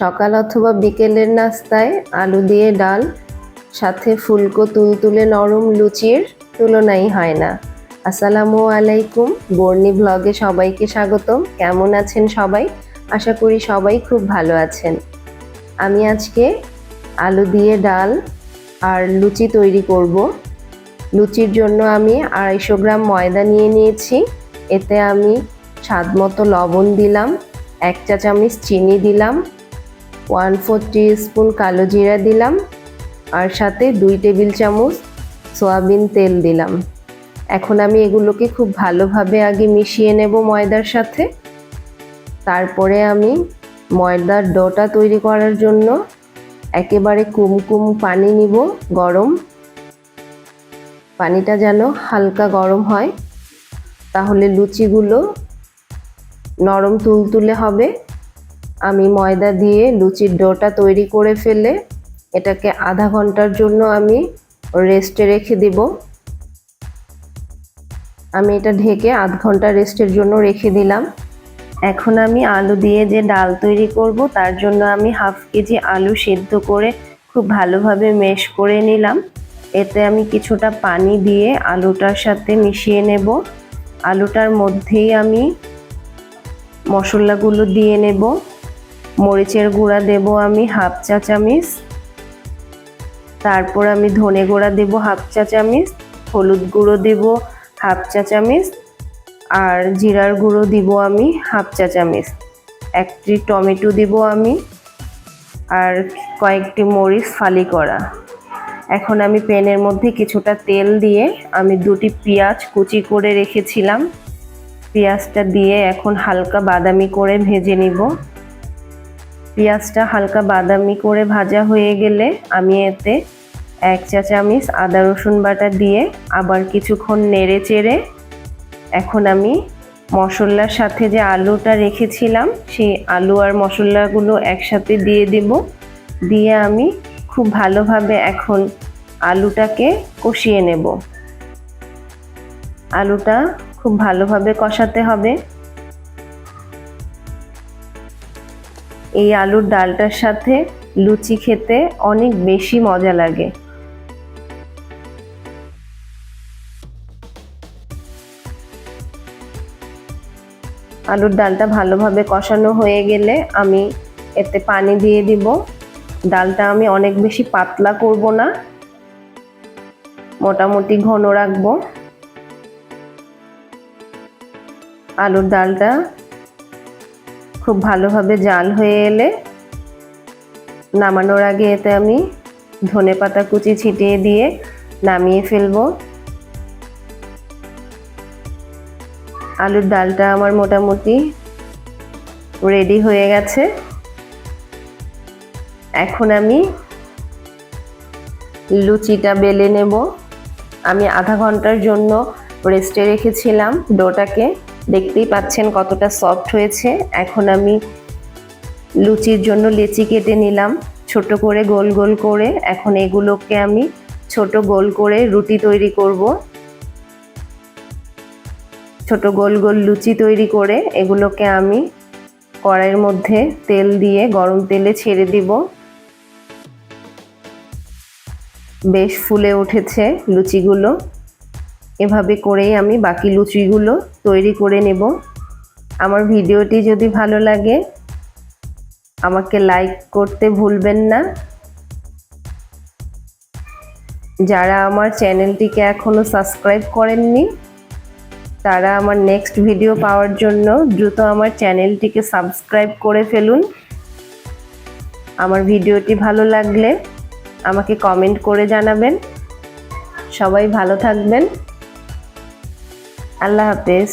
সকাল অথবা বিকেলের নাস্তায় আলু দিয়ে ডাল, সাথে ফুলকো তুলতুলে নরম লুচির তুলনাই হয় না। আসসালামু আলাইকুম, বর্ণি ব্লগে সবাইকে স্বাগতম। কেমন আছেন সবাই? আশা করি সবাই খুব ভালো আছেন। আমি আজকে আলু দিয়ে ডাল আর লুচি তৈরি করব। লুচির জন্য আমি আড়াইশো গ্রাম ময়দা নিয়ে নিয়েছি। এতে আমি স্বাদ মতো লবণ দিলাম, এক চা চামচ চিনি দিলাম ওয়ান ফোর স্পুন কালো জিরা দিলাম আর সাথে দুই টেবিল চামচ সয়াবিন তেল দিলাম। এখন আমি এগুলোকে খুব ভালোভাবে আগে মিশিয়ে নেব ময়দার সাথে। তারপরে আমি ময়দার ডোটা তৈরি করার জন্য একেবারে কুমকুম পানি নিব গরম। পানিটা যেন হালকা গরম হয়, তাহলে লুচিগুলো নরম তুলতুলে হবে। আমি ময়দা দিয়ে লুচির ডোটা তৈরি করে ফেলে এটাকে আধা ঘণ্টার জন্য আমি রেস্টে রেখে দিব। আমি এটা ঢেকে আধ ঘণ্টা রেস্টের জন্য রেখে দিলাম। এখন আমি আলু দিয়ে যে ডাল তৈরি করব, তার জন্য আমি হাফ কেজি আলু সেদ্ধ করে খুব ভালোভাবে মেশ করে নিলাম। এতে আমি কিছুটা পানি দিয়ে আলুটার সাথে মিশিয়ে নেব। আলুটার মধ্যেই আমি মশলাগুলো দিয়ে নেব। মরিচের গুঁড়া দেব আমি হাফ চা চামিচ। তারপর আমি ধনে গুঁড়া দেব হাফ চা চামিচ, হলুদ গুঁড়ো দেব হাফ চা চামিচ, আর জিরার গুঁড়ো দিব আমি হাফ চা চামিচ। একটি টমেটো দিব আমি, আর কয়েকটি মরিচ ফালি করা। এখন আমি প্যানের মধ্যে কিছুটা তেল দিয়ে আমি দুটি পেঁয়াজ কুচি করে রেখেছিলাম। পেঁয়াজটা দিয়ে এখন হালকা বাদামি করে ভেজে নিব। পেঁয়াজটা হালকা বাদামি করে ভাজা হয়ে গেলে আমি এতে এক চা চামিচ আদা রসুন বাটা দিয়ে আবার কিছুক্ষণ নেড়ে চেড়ে এখন আমি মশলার সাথে যে আলুটা রেখেছিলাম, সেই আলু আর মশলাগুলো একসাথে দিয়ে দিব। দিয়ে আমি খুব ভালোভাবে এখন আলুটাকে কষিয়ে নেব। আলুটা খুব ভালোভাবে কষাতে হবে। এই আলুর ডালটার সাথে লুচি খেতে অনেক বেশি মজা লাগে। আলুর ডালটা ভালোভাবে কষানো হয়ে গেলে আমি এতে পানি দিয়ে দিব। ডালটা আমি অনেক বেশি পাতলা করব না। মোটামুটি ঘন রাখব। আলুর ডালটা খুব ভালোভাবে জাল হয়ে এলে নামানোর আগে এতে আমি ধনে পাতা কুচি ছিটিয়ে দিয়ে নামিয়ে ফেলব। আলুর ডালটা আমার মোটামুটি রেডি হয়ে গেছে। এখন আমি লুচিটা বেলে নেব। আমি আধা ঘণ্টার জন্য রেস্টে রেখেছিলাম ডোটাকে। দেখতেই পাচ্ছেন কতটা সফট হয়েছে। এখন আমি লুচির জন্য লেচি কেটে নিলাম, ছোট করে গোল গোল করে। এখন এগুলোকে আমি ছোট গোল করে রুটি তৈরি করব। ছোট গোল গোল লুচি তৈরি করে এগুলোকে আমি কড়াইয়ের মধ্যে তেল দিয়ে গরম তেলে ছেড়ে দিব। বেশ ফুলে উঠেছে লুচিগুলো। এভাবে করেই আমি বাকি লুচিগুলো তৈরি করে নেব। আমার ভিডিওটি যদি ভালো লাগে, আমাকে লাইক করতে ভুলবেন না। যারা আমার চ্যানেলটিকে এখনও সাবস্ক্রাইব করেননি, তারা আমার নেক্সট ভিডিও পাওয়ার জন্য দ্রুত আমার চ্যানেলটিকে সাবস্ক্রাইব করে ফেলুন। আমার ভিডিওটি ভালো লাগলে আমাকে কমেন্ট করে জানাবেন। সবাই ভালো থাকবেন। আল্লাহ হাফেজ।